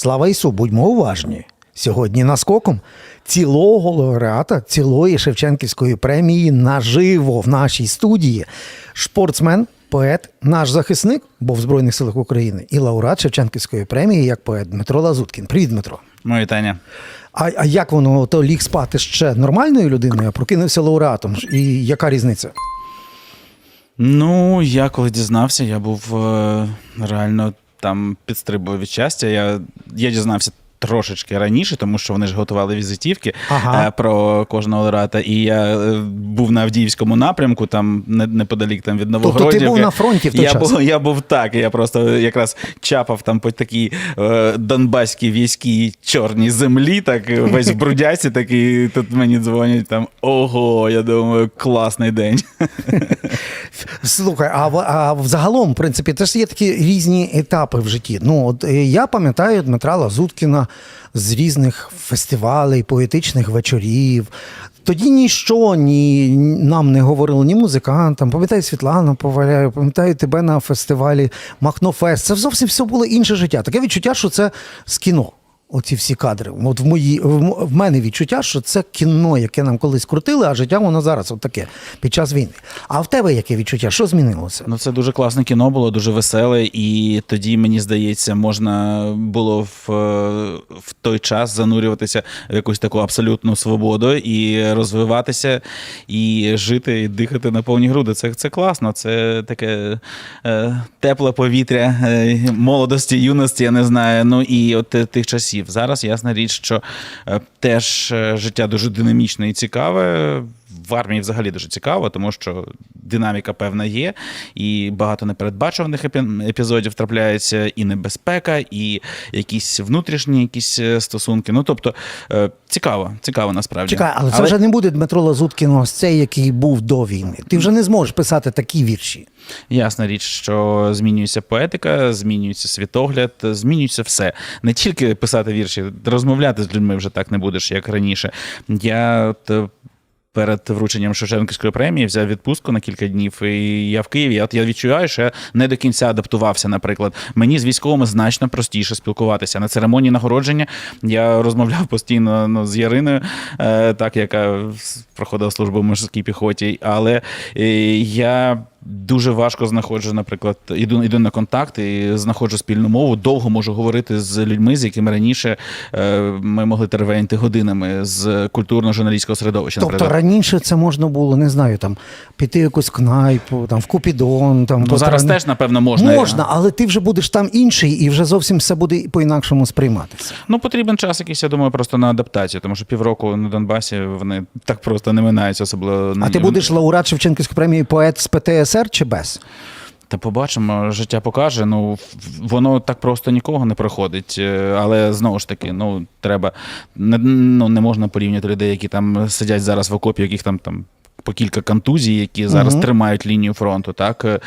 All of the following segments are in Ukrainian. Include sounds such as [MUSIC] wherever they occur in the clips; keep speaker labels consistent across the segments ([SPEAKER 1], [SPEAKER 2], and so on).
[SPEAKER 1] Слава Ісу, будьмо уважні. Сьогодні наскоком цілого лауреата цілої Шевченківської премії наживо в нашій студії. Спортсмен, поет, наш захисник, бо в Збройних силах України, і лауреат Шевченківської премії як поет Дмитро Лазуткін. Привіт, Дмитро.
[SPEAKER 2] Моє вітання.
[SPEAKER 1] А, а як воно то ліг спати ще нормальною людиною, а прокинувся лауреатом? І яка різниця?
[SPEAKER 2] Ну, я коли дізнався, я був е, реально там підстрибував від щастя. Я, я дізнався. Трошечки раніше, тому що вони ж готували візитівки
[SPEAKER 1] Ага.
[SPEAKER 2] е, про кожного лауреата. І я е, був на Авдіївському напрямку, там неподалік там від Новогродівки.
[SPEAKER 1] Тобто ти був на фронті в той
[SPEAKER 2] я
[SPEAKER 1] час?
[SPEAKER 2] Був, я був так. Я просто якраз чапав там по такій е, донбаській війській чорній землі, так весь в [LAUGHS] брудяці, такий тут мені дзвонять там. Ого, я думаю, класний день. [LAUGHS]
[SPEAKER 1] Слухай, а, в- а взагалом, в принципі, це ж є такі різні етапи в житті. Ну, от я пам'ятаю Дмитра Лазуткіна з різних фестивалей, поетичних вечорів. Тоді ніщо ні нам не говорило, ні музикантам. Пам'ятаю Світлану Поваляю, пам'ятаю тебе на фестивалі Махнофест. Це зовсім все було інше життя. Таке відчуття, що це з кіно. Оці всі кадри. От в мої в, мене відчуття, що це кіно, яке нам колись крутили, а життя воно зараз от таке під час війни. А в тебе яке відчуття? Що змінилося?
[SPEAKER 2] Ну, це дуже класне кіно було, дуже веселе, і тоді, мені здається, можна було в, е, в той час занурюватися в якусь таку абсолютну свободу і розвиватися, і жити, і дихати на повні груди. Це, це класно, це таке е, тепле повітря е, молодості, юності, я не знаю. Ну і от тих часів. Зараз ясна річ, що е, теж е, життя дуже динамічне і цікаве. В армії взагалі дуже цікаво, тому що динаміка певна є, і багато непередбачуваних епі- епізодів трапляється, і небезпека, і якісь внутрішні якісь е, стосунки. Ну тобто е, цікаво, цікаво насправді.
[SPEAKER 1] Чекай, але це вже не буде Дмитро Лазуткін ось цей, який був до війни. Ти вже не зможеш писати такі вірші.
[SPEAKER 2] Ясна річ, що змінюється поетика, змінюється світогляд, змінюється все. Не тільки писати вірші, розмовляти з людьми вже так не будеш, як раніше. Я от, е, перед врученням Шевченківської премії взяв відпустку на кілька днів, і я в Києві. От я відчуваю, що я не до кінця адаптувався. Наприклад, мені з військовими значно простіше спілкуватися. На церемонії нагородження я розмовляв постійно ну, з Яриною, е, так яка проходила службу в морській піхоті. Але е, я дуже важко знаходжу, наприклад, іду, іду на контакт і знаходжу спільну мову. Довго можу говорити з людьми, з якими раніше е, ми могли теревенти годинами з культурно-журналістського середовища.
[SPEAKER 1] Тобто
[SPEAKER 2] наприклад.
[SPEAKER 1] раніше це можна було, не знаю, там піти в якусь кнайпу, там в Купідон. Там
[SPEAKER 2] Ну, зараз теж, напевно, можна.
[SPEAKER 1] Можна, але ти вже будеш там інший, і вже зовсім все буде по-інакшому сприйматися.
[SPEAKER 2] Ну, потрібен час якийсь, я думаю, просто на адаптацію, тому що півроку на Донбасі вони так просто не минаються, особливо на
[SPEAKER 1] А ти будеш лауреат Шевченківської премії поет з ПТСР чи без?
[SPEAKER 2] Та побачимо, життя покаже. Ну воно так просто нікого не проходить. Е, Але знову ж таки, ну треба не, ну, не можна порівняти людей, які там сидять зараз в окопі, яких там там. По кілька контузій, які зараз
[SPEAKER 1] Мгм.
[SPEAKER 2] тримають лінію фронту. Так Е,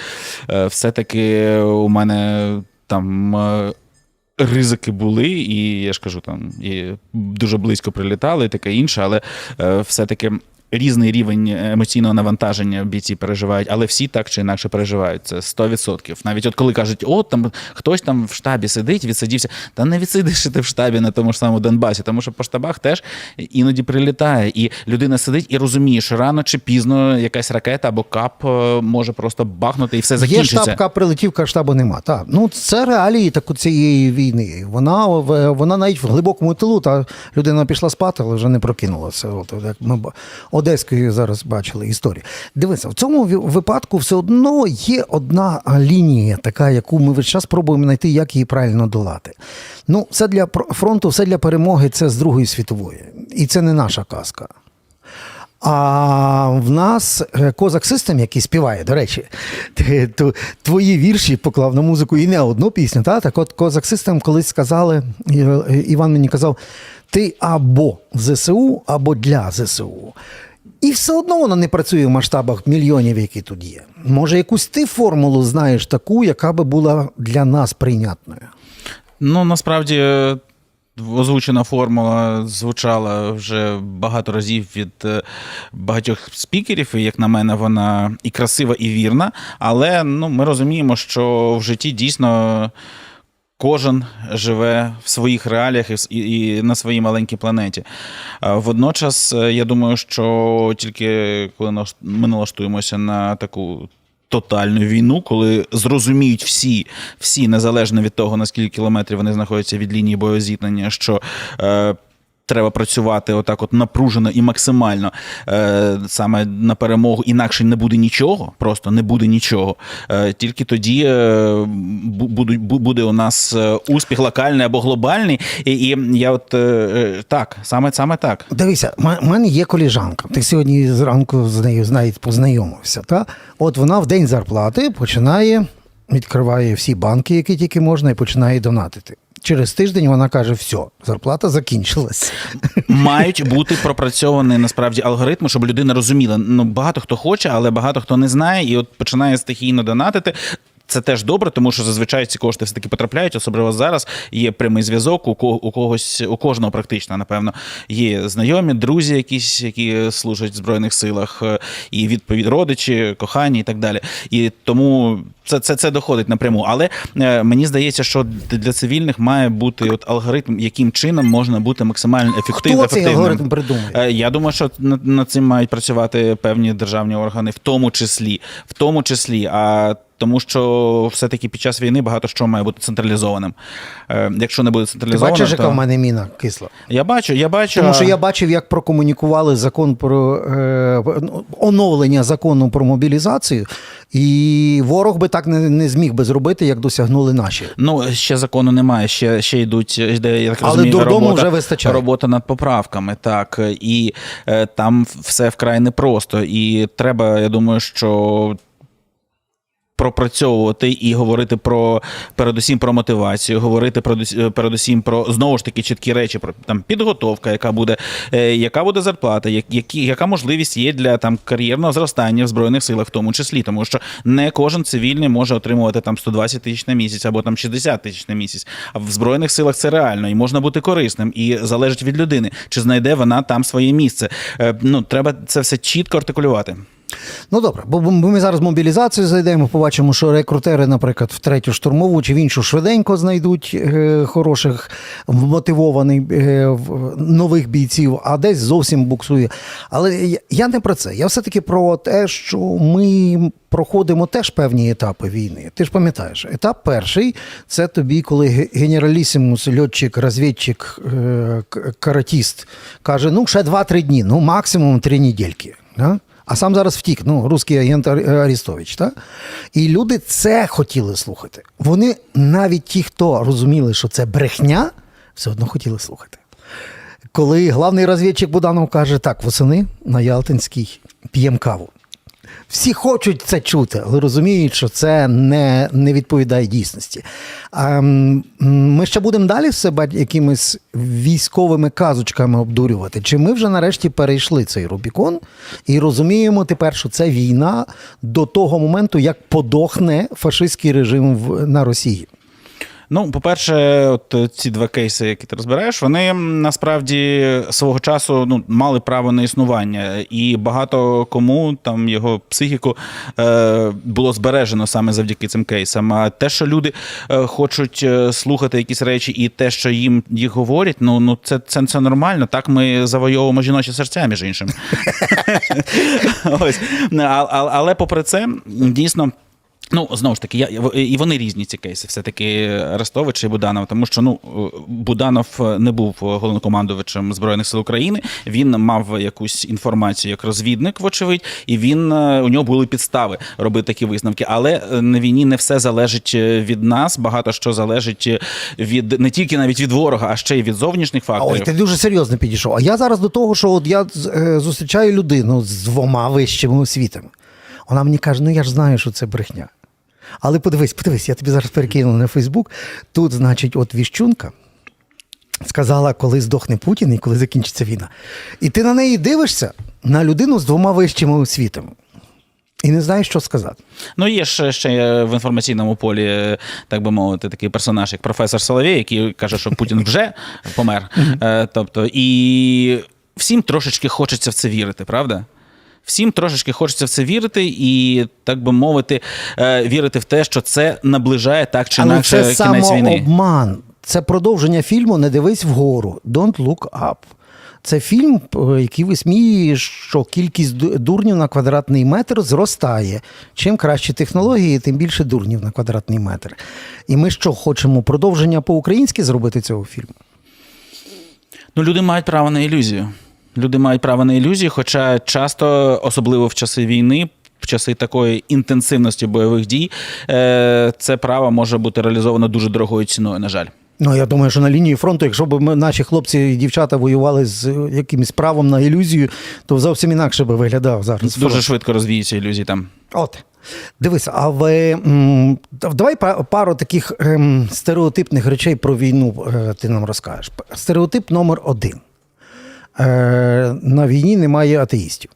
[SPEAKER 2] е, все-таки у мене там ризики були, і я ж кажу, там і дуже близько прилітали, і таке інше, але все-таки. Різний рівень емоційного навантаження бійці переживають, але всі так чи інакше переживають. Це 100%. Навіть от коли кажуть, от там хтось там в штабі сидить, відсидівся, та не відсидиш ти в штабі на тому ж самому Донбасі, тому що по штабах теж іноді прилітає, і людина сидить і розуміє, що рано чи пізно якась ракета або кап е, може просто бахнути і все
[SPEAKER 1] Є
[SPEAKER 2] закінчиться.
[SPEAKER 1] штабка прилетівка, штабу нема. Так. Ну, це реалії так, цієї війни. Вона, вона навіть в глибокому тилу, та людина пішла спати, але вже не прокинулася. От, як ми Одеської зараз бачили історію. Дивися, в цьому випадку все одно є одна лінія, така, яку ми весь час пробуємо знайти, як її правильно долати. Ну, все для фронту, все для перемоги це з Другої світової. І це не наша казка. А в нас е, Козак Систем, який співає, до речі, твої вірші поклав на музику і не одну пісню. Та? Так от Козак Систем колись сказали, е, Іван мені казав, ти або ЗСУ, або для ЗСУ. І все одно воно не працює в масштабах мільйонів, які тут є. Може, якусь ти формулу знаєш таку, яка би була для нас прийнятною.
[SPEAKER 2] Ну, насправді, е, озвучена формула звучала вже багато разів від е, багатьох спікерів, і як на мене, вона і красива, і вірна. Але ну, ми розуміємо, що в житті дійсно Кожен живе в своїх реаліях і, і, на своїй маленькій планеті. Водночас, е, я думаю, що тільки коли ми налаштуємося на таку тотальну війну, коли зрозуміють всі, всі незалежно від того, наскільки кілометрів вони знаходяться від лінії боєзіткнення, що е, треба працювати отак, от напружено і максимально е, саме на перемогу, інакше не буде нічого, просто не буде нічого. Е, тільки тоді е, бу- будуть- бу- буде у нас е, успіх локальний або глобальний. І, і я от е, е, так, саме саме так.
[SPEAKER 1] Дивися, в мене є коліжанка. Ти сьогодні зранку з нею знаєте, познайомився. Та? От вона в день зарплати починає, відкриває всі банки, які тільки можна, і починає донатити. Через тиждень вона каже: все, зарплата закінчилась.
[SPEAKER 2] Мають бути пропрацьовані насправді алгоритми, щоб людина розуміла. Ну багато хто хоче, але багато хто не знає, і от починає стихійно донатити. Це теж добре, тому що зазвичай ці кошти все таки потрапляють, особливо зараз. Є прямий зв'язок. У у когось, у кожного практично, напевно, є знайомі, друзі, якісь, які служать в збройних силах, е, і відповідь родичі, кохані і так далі. І тому це, це, це доходить напряму. Але е, мені здається, що для цивільних має бути от алгоритм, яким чином можна бути максимально ефективним.
[SPEAKER 1] Хто цей алгоритм придумує?
[SPEAKER 2] Е, Я думаю, що над, над цим мають працювати певні державні органи, в тому числі, в тому числі. А тому, що все-таки під час війни багато що має бути централізованим. Е, Якщо не буде
[SPEAKER 1] Ти
[SPEAKER 2] централізовано,
[SPEAKER 1] бачиш, яка в мене міна кисла?
[SPEAKER 2] я бачу, я бачу.
[SPEAKER 1] Тому що я бачив, як прокомунікували закон про е, ну, оновлення закону про мобілізацію, і ворог би так не, не зміг би зробити, як досягнули наші.
[SPEAKER 2] Ну, ще закону немає, ще, ще йдуть, йде, я так
[SPEAKER 1] Але
[SPEAKER 2] розумію, робота,
[SPEAKER 1] вже вистачає.
[SPEAKER 2] робота над поправками, так. І е, там все вкрай непросто. І треба, я думаю, що. Пропрацьовувати і говорити про передусім про мотивацію, говорити передус- передусім про знову ж таки чіткі речі, про там підготовка, яка буде, е, яка буде зарплата, як- які, яка можливість є для там кар'єрного зростання в збройних силах, в тому числі, тому що не кожен цивільний може отримувати там 120 тисяч на місяць або там 60 тисяч на місяць. А в збройних силах це реально і можна бути корисним, і залежить від людини, чи знайде вона там своє місце. Е, Ну треба це все чітко артикулювати.
[SPEAKER 1] Ну добре, бо ми зараз мобілізацію зайдемо, побачимо, що рекрутери, наприклад, в третю штурмову чи в іншу швиденько знайдуть е, хороших, вмотивованих е, нових бійців, а десь зовсім буксує. Але я, я не про це. Я все-таки про те, що ми проходимо теж певні етапи війни. Ти ж пам'ятаєш, етап перший це тобі, коли генералісимус, льотчик, розвідчик, е, каратіст каже: ну, ще 2-3 дні, ну максимум 3 недільки. Да? А сам зараз втік, ну, русський агент Арістович. Так? І люди це хотіли слухати. Вони навіть ті, хто розуміли, що це брехня, все одно хотіли слухати. Коли главний розвідчик Буданов каже, так, восени на Ялтинській п'ємо каву. Всі хочуть це чути, але розуміють, що це не, не відповідає дійсності. А, ми ще будемо далі себе якимись військовими казочками обдурювати. Чи ми вже нарешті перейшли цей Рубікон і розуміємо тепер, що це війна до того моменту, як подохне фашистський режим в, на Росії?
[SPEAKER 2] Ну, по-перше, от е, ці два кейси, які ти розбираєш, вони насправді свого часу ну, мали право на існування, і багато кому там його психіку е, було збережено саме завдяки цим кейсам. А те, що люди е, хочуть е, слухати якісь речі, і те, що їм їх говорять, ну, ну це, це, це нормально. Так ми завойовуємо жіночі серця, між іншим. [LAUGHS] Але попри це, дійсно. Ну, знову ж таки, я, і вони різні ці кейси, все-таки Арестович і Буданов, тому що ну, Буданов не був головнокомандувачем Збройних сил України. Він мав якусь інформацію як розвідник, вочевидь, і він е, у нього були підстави робити такі висновки. Але е, на війні не все залежить е, від нас. Багато що залежить е, від не тільки навіть від ворога, а ще й від зовнішніх
[SPEAKER 1] А ой, ти дуже серйозно підійшов. А я зараз до того, що от я е, зустрічаю людину з двома вищими освітами. Вона мені каже: ну я ж знаю, що це брехня. Але подивись, подивись, я тобі зараз перекину на Фейсбук. Тут, значить, от віщунка сказала, коли здохне Путін і коли закінчиться війна. І ти на неї дивишся на людину з двома вищими освітами. І не знаєш, що сказати.
[SPEAKER 2] Ну, є ж ще е, в інформаційному полі, е, так би мовити, такий персонаж, як професор Соловей, який каже, що Путін вже помер. Е, Тобто, і всім трошечки хочеться в це вірити, правда? Всім трошечки хочеться в це вірити, і так би мовити, е, вірити в те, що це наближає так чи інакше кінець війни.
[SPEAKER 1] самообман. Це продовження фільму Не дивись вгору. Don't look up. Це фільм, е, який висміює, що кількість дурнів на квадратний метр зростає. Чим кращі технології, тим більше дурнів на квадратний метр. І ми що, хочемо продовження по-українськи зробити цього фільму?
[SPEAKER 2] Ну, люди мають право на ілюзію. Люди мають право на ілюзію, хоча часто, особливо в часи війни, в часи такої інтенсивності бойових дій, е, це право може бути реалізовано дуже дорогою ціною, на жаль.
[SPEAKER 1] Ну, я думаю, що на лінії фронту, якщо б ми- наші хлопці і дівчата воювали з е, якимось правом на ілюзію, то зовсім інакше би виглядав зараз.
[SPEAKER 2] Дуже
[SPEAKER 1] фронт.
[SPEAKER 2] швидко розвіються ілюзії там.
[SPEAKER 1] От. Дивись, а ви давай па- пару таких ем, стереотипних речей про війну е, ти нам розкажеш. Стереотип номер один. Е, на війні немає атеїстів.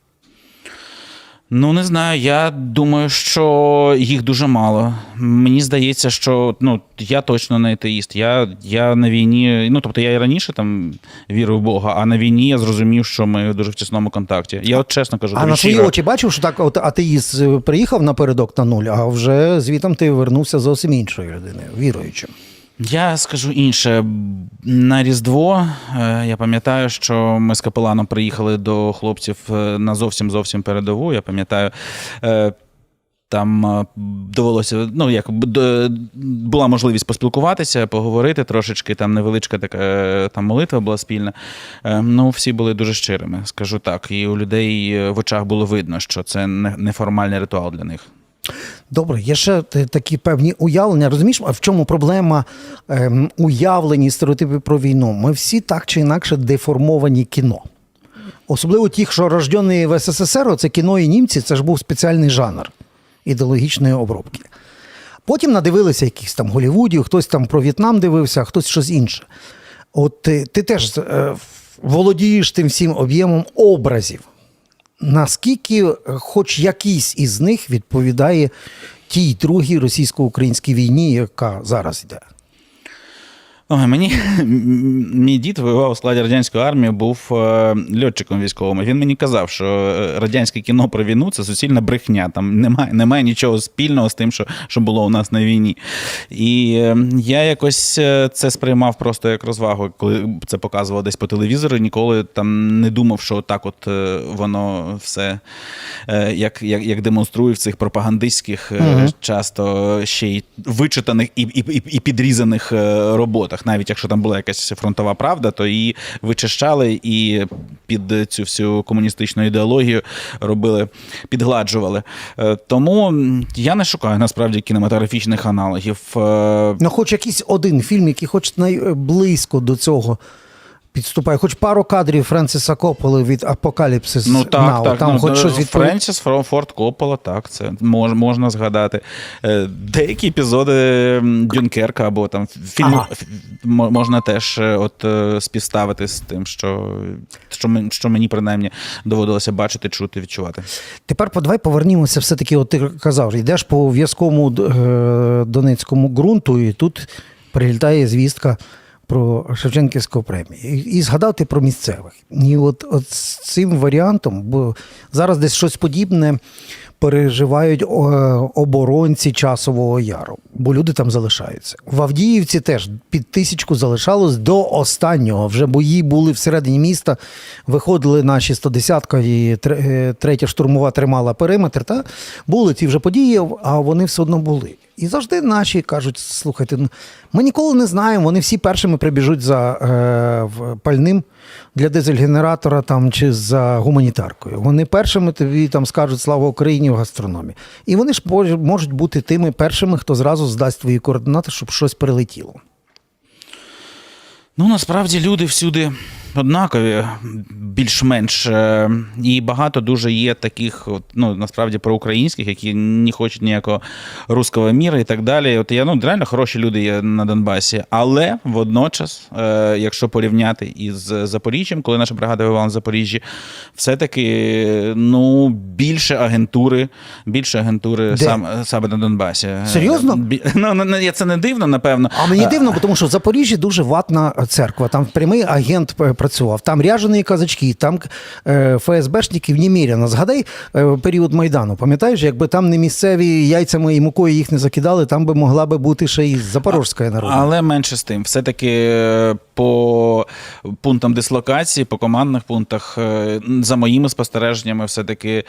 [SPEAKER 2] Ну, не знаю. Я думаю, що їх дуже мало. Мені здається, що ну, я точно не атеїст. Я, я на війні, ну тобто я і раніше там вірив в Бога, а на війні я зрозумів, що ми дуже в тісному контакті. Я от чесно кажу,
[SPEAKER 1] А на свої очі бачив, що так от атеїст е, приїхав напередок на нуль, а вже звітом ти вернувся зовсім іншою людиною, віруючим.
[SPEAKER 2] Я скажу інше. На Різдво е, я пам'ятаю, що ми з капеланом приїхали до хлопців е, на зовсім зовсім передову. Я пам'ятаю. е, Там довелося, ну як була можливість поспілкуватися, поговорити трошечки. Там невеличка така там молитва була спільна. Ну, всі були дуже щирими, скажу так. І у людей в очах було видно, що це не- неформальний ритуал для них.
[SPEAKER 1] Добре, є ще такі певні уявлення. Розумієш, а в чому проблема ем, уявлені стереотипи про війну? Ми всі так чи інакше деформовані кіно. Особливо ті, що рождені в СССР, це кіно і німці, це ж був спеціальний жанр ідеологічної обробки. Потім надивилися якихось там Голівудів, хтось там про В'єтнам дивився, хтось щось інше. От ти, ти теж е, володієш тим всім об'ємом образів. Наскільки хоч якийсь із них відповідає тій другій російсько-українській війні, яка зараз йде?
[SPEAKER 2] Ой, мені [LAUGHS] мій дід воював у складі радянської армії, був е, льотчиком військовим. Він мені казав, що е, радянське кіно про війну це суцільна брехня. Там немає, немає нічого спільного з тим, що, що було у нас на війні. І е, я якось е, це сприймав просто як розвагу, коли це показував десь по телевізору. Ніколи там не думав, що так от е, воно все е, як, як, як демонструє в цих пропагандистських, е, часто ще й вичитаних і, і, і, і підрізаних е, роботах. Навіть якщо там була якась фронтова правда, то її вичищали і під цю всю комуністичну ідеологію робили, підгладжували. Е, Тому я не шукаю насправді кінематографічних аналогів. Е,
[SPEAKER 1] Ну, хоч якийсь один фільм, який хоч найблизько до цього підступає, хоч пару кадрів Френсиса Копполи від Апокаліпсис.
[SPEAKER 2] Ну так,
[SPEAKER 1] Now,
[SPEAKER 2] так.
[SPEAKER 1] там
[SPEAKER 2] ну,
[SPEAKER 1] хоч
[SPEAKER 2] е,
[SPEAKER 1] щось.
[SPEAKER 2] Френсіс Фро- Форд Коппола, так, це мож, можна згадати. Е, Деякі епізоди Дюнкерка або там фільму
[SPEAKER 1] Ага.
[SPEAKER 2] можна теж е, от е, співставити з тим, що, що, мен- що мені принаймні доводилося бачити, чути, відчувати.
[SPEAKER 1] Тепер давай повернімося. Все-таки, от ти казав, йдеш по в'язкому донецькому ґрунту, і тут прилітає звістка про Шевченківську премію. І, згадав про місцевих. І от, от з цим варіантом, бо зараз десь щось подібне переживають е, оборонці часового яру, бо люди там залишаються. В Авдіївці теж під тисячку залишалось до останнього. Вже бої були всередині міста. Виходили наші 110-ка і е, третя штурмова тримала периметр. Та були ці вже події, а вони все одно були. І завжди наші кажуть: слухайте, ну, ми ніколи не знаємо. Вони всі першими прибіжуть за е, пальним для дизель-генератора там чи за гуманітаркою. Вони першими тобі там скажуть слава Україні в гастрономі. І вони ж можуть бути тими першими, хто зразу здасть твої координати, щоб щось прилетіло.
[SPEAKER 2] Ну, насправді люди всюди однакові, більш-менш. Е, І багато дуже є таких, от, ну, насправді, проукраїнських, які не хочуть ніякого руського міра і так далі. От я ну, реально хороші люди є на Донбасі. Але водночас, е, якщо порівняти із Запоріжжям, коли наша бригада воювала на Запоріжжі, все-таки ну, більше агентури, більше агентури
[SPEAKER 1] Де?
[SPEAKER 2] сам, саме на Донбасі.
[SPEAKER 1] Серйозно?
[SPEAKER 2] Бі- Ну, ну, це не дивно, напевно.
[SPEAKER 1] А мені дивно, бо тому що в Запоріжжі дуже ватна церква. Там прямий агент працював. Там ряжені казачки, там е, ФСБшників неміряно. Згадай е, період Майдану. Пам'ятаєш, якби там не місцеві яйцями і мукою їх не закидали, там би могла би бути ще і Запорожська народна.
[SPEAKER 2] Але менше з тим, все-таки е, по пунктам дислокації, по командних пунктах, за моїми спостереженнями, все-таки.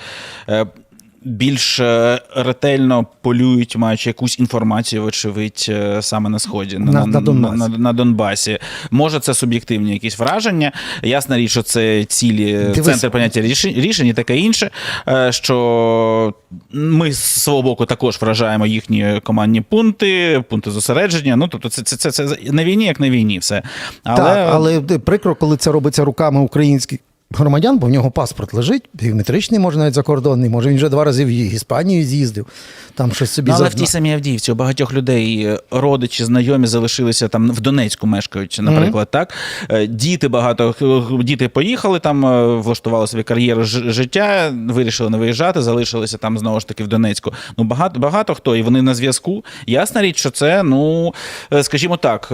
[SPEAKER 2] Більш е, ретельно полюють, маючи якусь інформацію, вочевидь, е, саме на сході
[SPEAKER 1] На- на Донбасі.
[SPEAKER 2] на, на Донбасі. Може, це суб'єктивні якісь враження. Ясна річ, що це цілі
[SPEAKER 1] Дивись.
[SPEAKER 2] центр поняття рішень, рішень і таке інше. е, Що ми з свого боку також вражаємо їхні командні пункти, пункти зосередження. Ну тобто, це, це, це, це на війні, як на війні, все. Але,
[SPEAKER 1] Так, але прикро, коли це робиться руками українських громадян, бо в нього паспорт лежить, біометричний, може навіть закордонний, може він вже два рази в Іспанію з'їздив, там щось собі
[SPEAKER 2] Ну, але в тій самій Авдіївці у багатьох людей е, родичі, знайомі залишилися там в Донецьку мешкають, наприклад, так. Е, Діти багато діти поїхали там, е, влаштували собі кар'єру життя, вирішили не виїжджати, залишилися там знову ж таки в Донецьку. Ну багато багато хто, і вони на зв'язку. Ясна річ, що це, ну скажімо так.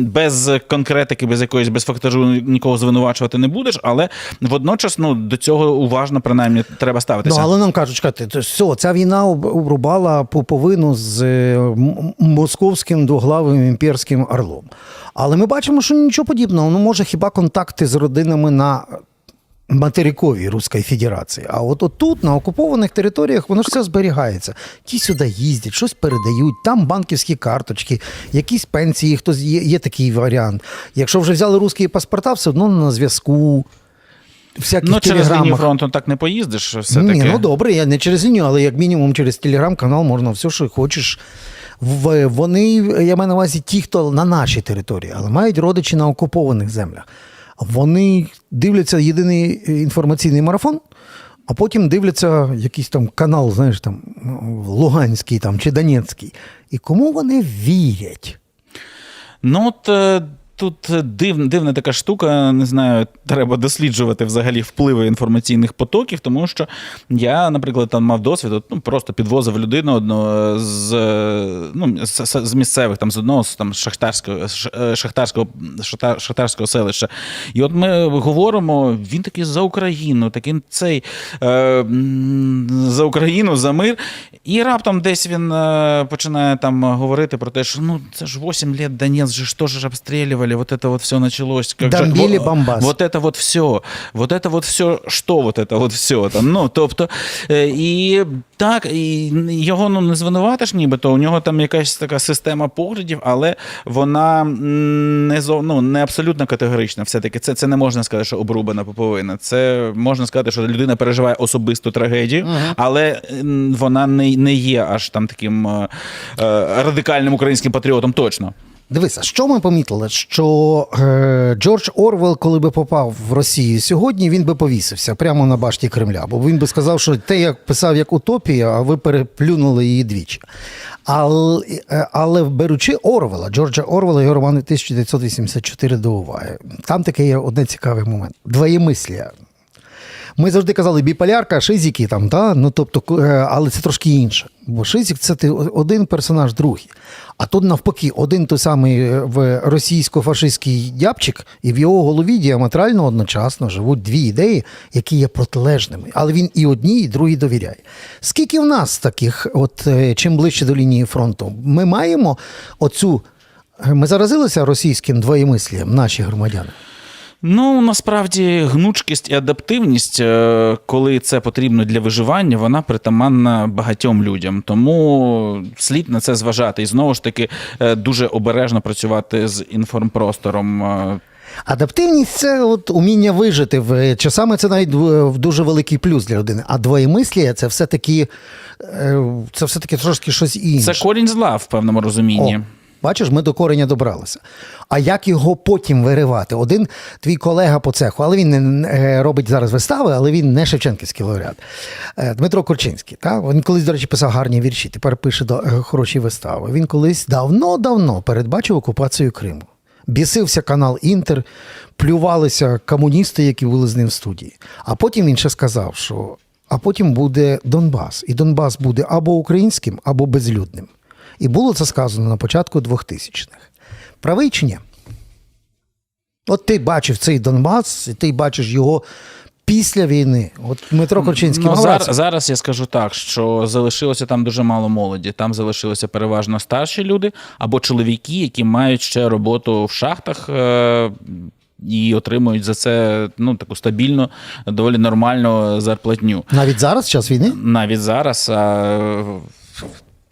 [SPEAKER 2] Без конкретики, без якоїсь без фактажу нікого звинувачувати не будеш, але водночас ну до цього уважно принаймні треба ставитися.
[SPEAKER 1] Ну, але нам кажуть, чекайте, все, ця війна обрубала пуповину з е, московським двоглавим імперським орлом. Але ми бачимо, що нічого подібного. Ну, може, хіба контакти з родинами на материковій Руської Федерації. А от тут, на окупованих територіях, воно ж все зберігається. Ті сюди їздять, щось передають, там банківські карточки, якісь пенсії, хтось є, є такий варіант. Якщо вже взяли русські паспорта, все одно на зв'язку. Всяких
[SPEAKER 2] Ну, через лінію фронту так не поїздиш. Все-таки.
[SPEAKER 1] Ні, ну добре, я не через лінію, але як мінімум через телеграм-канал можна все, що хочеш. Вони, я маю на увазі ті, хто на нашій території, але мають родичі на окупованих землях. Вони дивляться єдиний інформаційний марафон, а потім дивляться якийсь там канал, знаєш, там Луганський там, чи Донецький. І кому вони вірять?
[SPEAKER 2] Ну, от е, тут див, дивна така штука, не знаю, треба досліджувати взагалі впливи інформаційних потоків, тому що я, наприклад, там мав досвід, от, ну, просто підвозив людину одного з, е, ну, з, з- місцевих, там, з одного з там, шахтарського, е, шахтарського, шахтар- шахтарського селища. І от ми говоримо, він такий за Україну, такий цей е, за Україну, за мир. І раптом десь він е, починає там говорити про те, що ну це ж 8 лет Донець же ж теж обстрілювали, вот это вот все началось. Как же-
[SPEAKER 1] Бомбили
[SPEAKER 2] во-
[SPEAKER 1] Бомбас.
[SPEAKER 2] Вот это вот все. Вот это вот все, що вот это вот все там. Ну, тобто, е, і так, і його ну, не звинуватиш нібито, у нього там якась така система поглядів, але вона м, не, зо, ну, не абсолютно категорична. Все-таки це, це не можна сказати, що обрубана поповина. Це можна сказати, що людина переживає особисту трагедію, але м, вона не, не є аж там таким е, е, радикальним українським патріотом точно.
[SPEAKER 1] Дивися, що ми помітили? Що е, Джордж Орвел, коли би попав в Росію сьогодні, він би повісився прямо на башті Кремля. Бо він би сказав, що те, як писав як утопія, а ви переплюнули її двічі. Але, але беручи Орвела, Джорджа Орвела, його роман 1984 до уваги. Там таке є один цікавий момент. Двоємислія. Ми завжди казали біполярка, шизики там, та? ну, тобто, е, але це трошки інше. Бо шизик це ти один персонаж, другий. А тут навпаки, один той самий е, в російсько-фашистський дябчик, і в його голові діаметрально одночасно живуть дві ідеї, які є протилежними. Але він і одній, і другій довіряє. Скільки в нас таких, от е, чим ближче до лінії фронту, ми маємо оцю. Ми заразилися російським двоємислієм, наші громадяни.
[SPEAKER 2] Ну, насправді, гнучкість і адаптивність, е, коли це потрібно для виживання, вона притаманна багатьом людям. Тому слід на це зважати. І знову ж таки, е, дуже обережно працювати з інформпростором. е,
[SPEAKER 1] Адаптивність це от уміння вижити. Часами це навіть дуже великий плюс для людини. А двоємислія це все-таки це все-таки трошки щось інше.
[SPEAKER 2] Це корінь зла в певному розумінні.
[SPEAKER 1] О, бачиш, ми до кореня добралися. А як його потім виривати? Один твій колега по цеху, але він не е, робить зараз вистави, але він не Шевченківський лауреат. Е, Дмитро Корчинський. Та? Він колись, до речі, писав гарні вірші, тепер пише е, хороші вистави. Він колись давно-давно передбачив окупацію Криму. Бісився канал Інтер, плювалися комуністи, які були з ним в студії. А потім він ще сказав, що а потім буде Донбас. І Донбас буде або українським, або безлюдним. І було це сказано на початку 2000-х. Правий чи ні? От ти бачив цей Донбас, і ти бачиш його після війни. От Дмитро Корчинський
[SPEAKER 2] Ну, зараз, зараз я скажу так, що залишилося там дуже мало молоді. Там залишилися переважно старші люди або чоловіки, які мають ще роботу в шахтах. Е- і отримують за це ну таку стабільну, доволі нормальну зарплатню.
[SPEAKER 1] навіть зараз, час війни.
[SPEAKER 2] Навіть зараз а,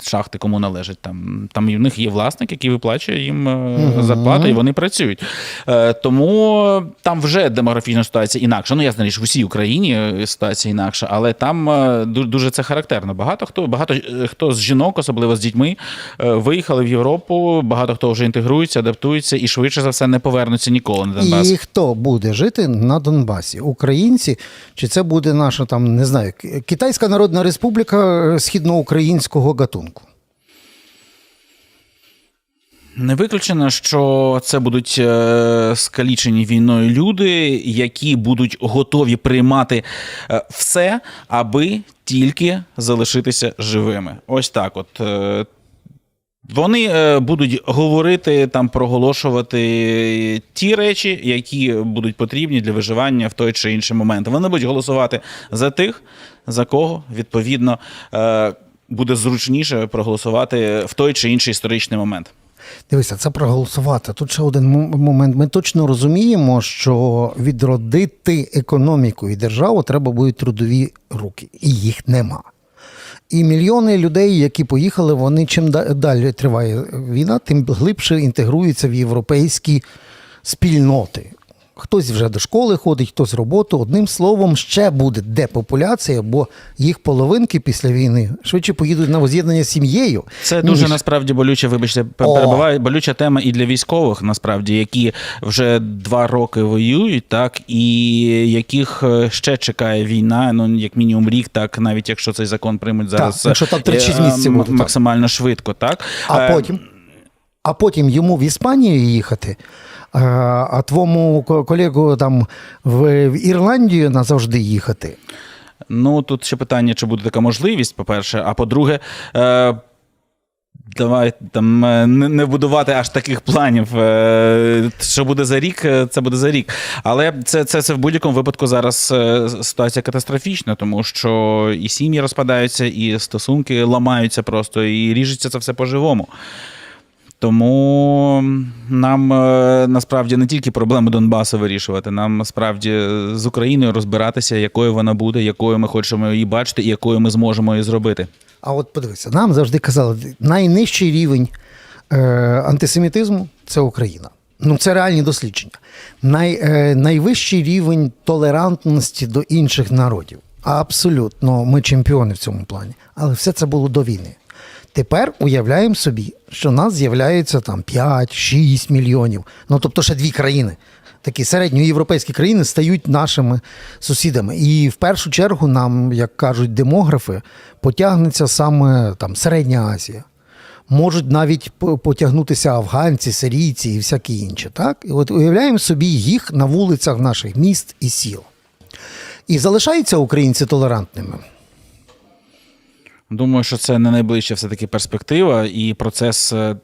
[SPEAKER 2] шахти кому належать. Там, там і в них є власник, який виплачує їм е, зарплату, і вони працюють. Е, Тому там вже демографічна ситуація інакша. Ну, ясна річ, в усій Україні е, ситуація інакша, але там дуже це характерно. Багато хто, багато хто з жінок, особливо з дітьми, виїхали в Європу, багато хто вже інтегрується, адаптується і швидше за все не повернуться ніколи на Донбас.
[SPEAKER 1] І хто буде жити на Донбасі? Українці? Чи це буде наша там, не знаю, Китайська Народна Республіка східноукраїнського гатунку?
[SPEAKER 2] Не виключено, що це будуть е, скалічені війною люди, які будуть готові приймати е, все, аби тільки залишитися живими. Ось так. От е, вони будуть говорити там, проголошувати ті речі, які будуть потрібні для виживання в той чи інший момент. Вони будуть голосувати за тих, за кого відповідно буде зручніше проголосувати в той чи інший історичний момент.
[SPEAKER 1] Дивися, це проголосувати. Тут ще один момент. Ми точно розуміємо, що відродити економіку і державу треба будуть трудові руки, і їх нема. І мільйони людей, які поїхали, вони чим да- далі триває війна, тим глибше інтегруються в європейські спільноти. Хтось вже до школи ходить, хтось з роботи. Одним словом, ще буде депопуляція, бо їх половинки після війни швидше поїдуть на воз'єднання з сім'єю.
[SPEAKER 2] Це дуже насправді болюча, вибачте, перебуває болюча тема і для військових, насправді, які вже два роки воюють, так і яких е, ще чекає війна. Ну як мінімум рік, так навіть якщо цей закон приймуть зараз,
[SPEAKER 1] якщо там 36
[SPEAKER 2] е,
[SPEAKER 1] місяців буде, так.
[SPEAKER 2] максимально швидко, так
[SPEAKER 1] А
[SPEAKER 2] Е,
[SPEAKER 1] потім, а потім йому в Іспанію їхати, а, твому колегу там в, Ірландію назавжди їхати.
[SPEAKER 2] Ну тут ще питання, чи буде така можливість, по-перше. А по-друге, е, давай там е, не, не будувати аж таких планів. Е, що буде за рік, е, це буде за рік. Але це, це, це в будь-якому випадку зараз ситуація катастрофічна, тому що і сім'ї розпадаються, і стосунки ламаються просто, і ріжеться це все по-живому. Тому нам е, насправді не тільки проблеми Донбасу вирішувати, нам справді з Україною розбиратися, якою вона буде, якою ми хочемо її бачити, і якою ми зможемо її зробити.
[SPEAKER 1] А от подивися, нам завжди казали, найнижчий рівень е, антисемітизму це Україна. Ну, це реальні дослідження. Най, е, найвищий рівень толерантності до інших народів. Абсолютно, ми чемпіони в цьому плані. Але все це було до війни. Тепер уявляємо собі, що нас з'являється там 5-6 мільйонів. Ну тобто ще дві країни. Такі середньоєвропейські країни стають нашими сусідами. І в першу чергу нам, як кажуть демографи, потягнеться саме там Середня Азія. Можуть навіть потягнутися афганці, сирійці і всякі інші. Так? І от уявляємо собі їх на вулицях наших міст і сіл. І залишаються українці толерантними.
[SPEAKER 2] Думаю, що це не найближча все-таки перспектива, і процес е,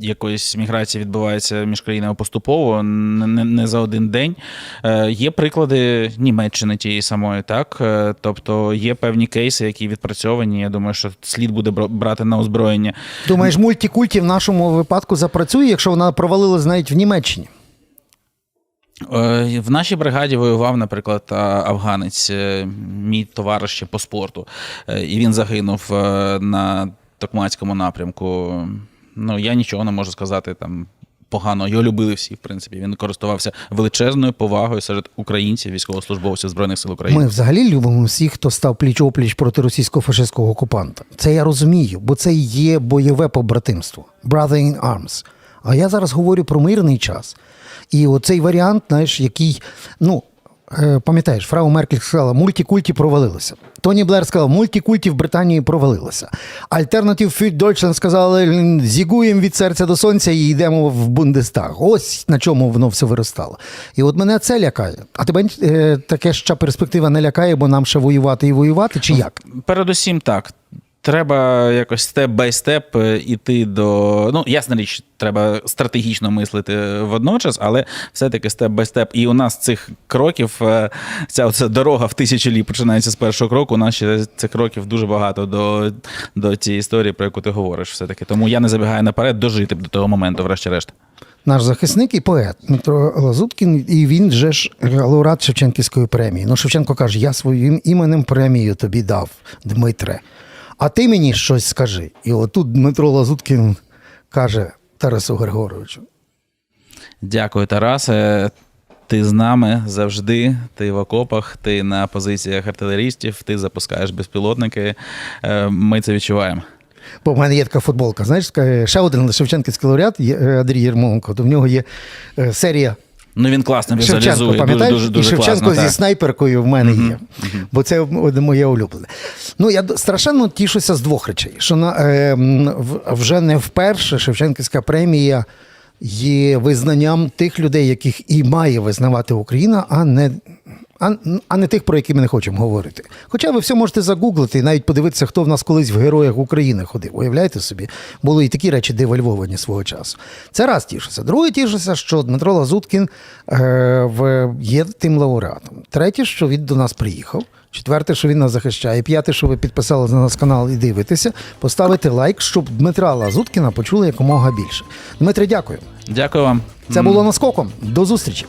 [SPEAKER 2] якоїсь міграції відбувається між країнами поступово, не, не, за один день. Е, є приклади Німеччини тієї самої, так? Е, тобто є певні кейси, які відпрацьовані. Я думаю, що слід буде бра- брати на озброєння.
[SPEAKER 1] Думаєш, мультикульті в нашому випадку запрацює, якщо вона провалилась навіть в Німеччині?
[SPEAKER 2] Е, В нашій бригаді воював, наприклад, а, афганець, е, мій товариш по спорту, Е, і він загинув е, на Токмацькому напрямку. Ну, я нічого не можу сказати там. Погано, його любили всі, в принципі. Він користувався величезною повагою серед українців, військовослужбовців Збройних сил України.
[SPEAKER 1] Ми взагалі любимо всіх, хто став пліч-опліч проти російського фашистського окупанта. Це я розумію, бо це є бойове побратимство. Brother in arms. А я зараз говорю про мирний час. І оцей варіант, знаєш, який, ну, е, пам'ятаєш, фрау Меркель сказала, мультикульті провалилося. Тоні Блер сказав, мультикульті в Британії провалилося. Альтернатив für Deutschland сказали, зігуємо від серця до сонця і йдемо в Бундестаг. Ось на чому воно все виростало. І от мене це лякає. А тебе е, таке ще перспектива не лякає, бо нам ще воювати і воювати, чи як?
[SPEAKER 2] Передусім так. Треба якось степ бай степ іти до. Ну, ясна річ, треба стратегічно мислити водночас, але все-таки степ бай степ. І у нас цих кроків, е, ця оця дорога в тисячі літ починається з першого кроку. У нас ще цих кроків дуже багато до, до цієї історії, про яку ти говориш. Все-таки. Тому я не забігаю наперед, дожити до того моменту, врешті-решт.
[SPEAKER 1] Наш захисник і поет Дмитро Лазуткін, і він же ж лауреат Шевченківської премії. Ну, Шевченко каже: я своїм іменем премію тобі дав, Дмитре. А ти мені щось скажи. І отут Дмитро Лазуткін каже Тарасу Григоровичу.
[SPEAKER 2] Дякую, Тарасе. Ти з нами завжди. Ти в окопах, ти на позиціях артилерістів, ти запускаєш безпілотники. Е, Ми це відчуваємо.
[SPEAKER 1] Бо в мене є така футболка. Знаєш, ще один Шевченківський лауреат е, Андрій Єрмоленко. То в нього є е, серія
[SPEAKER 2] Ну він класно візуалізує. Шевченко,
[SPEAKER 1] пам'ятаєш?
[SPEAKER 2] дуже, дуже
[SPEAKER 1] і Шевченко
[SPEAKER 2] класно,
[SPEAKER 1] зі
[SPEAKER 2] так.
[SPEAKER 1] снайперкою в мене є. Бо це моє улюблене. Ну, я страшенно тішуся з двох речей. Що на, е, вже не вперше Шевченківська премія є визнанням тих людей, яких і має визнавати Україна, а не. А, а не тих, про які ми не хочемо говорити. Хоча ви все можете загуглити і навіть подивитися, хто в нас колись в героях України ходив. Уявляєте собі, були і такі речі девальвовані свого часу. Це раз тішуся. Друге тішуся, що Дмитро Лазуткін е, в, є тим лауреатом. Третє, що він до нас приїхав. Четверте, що він нас захищає. П'яте, що ви підписали на наш канал і дивитеся, поставити лайк, щоб Дмитра Лазуткіна почули якомога більше. Дмитре, дякую.
[SPEAKER 2] Дякую вам.
[SPEAKER 1] Це було наскоком. До зустрічі.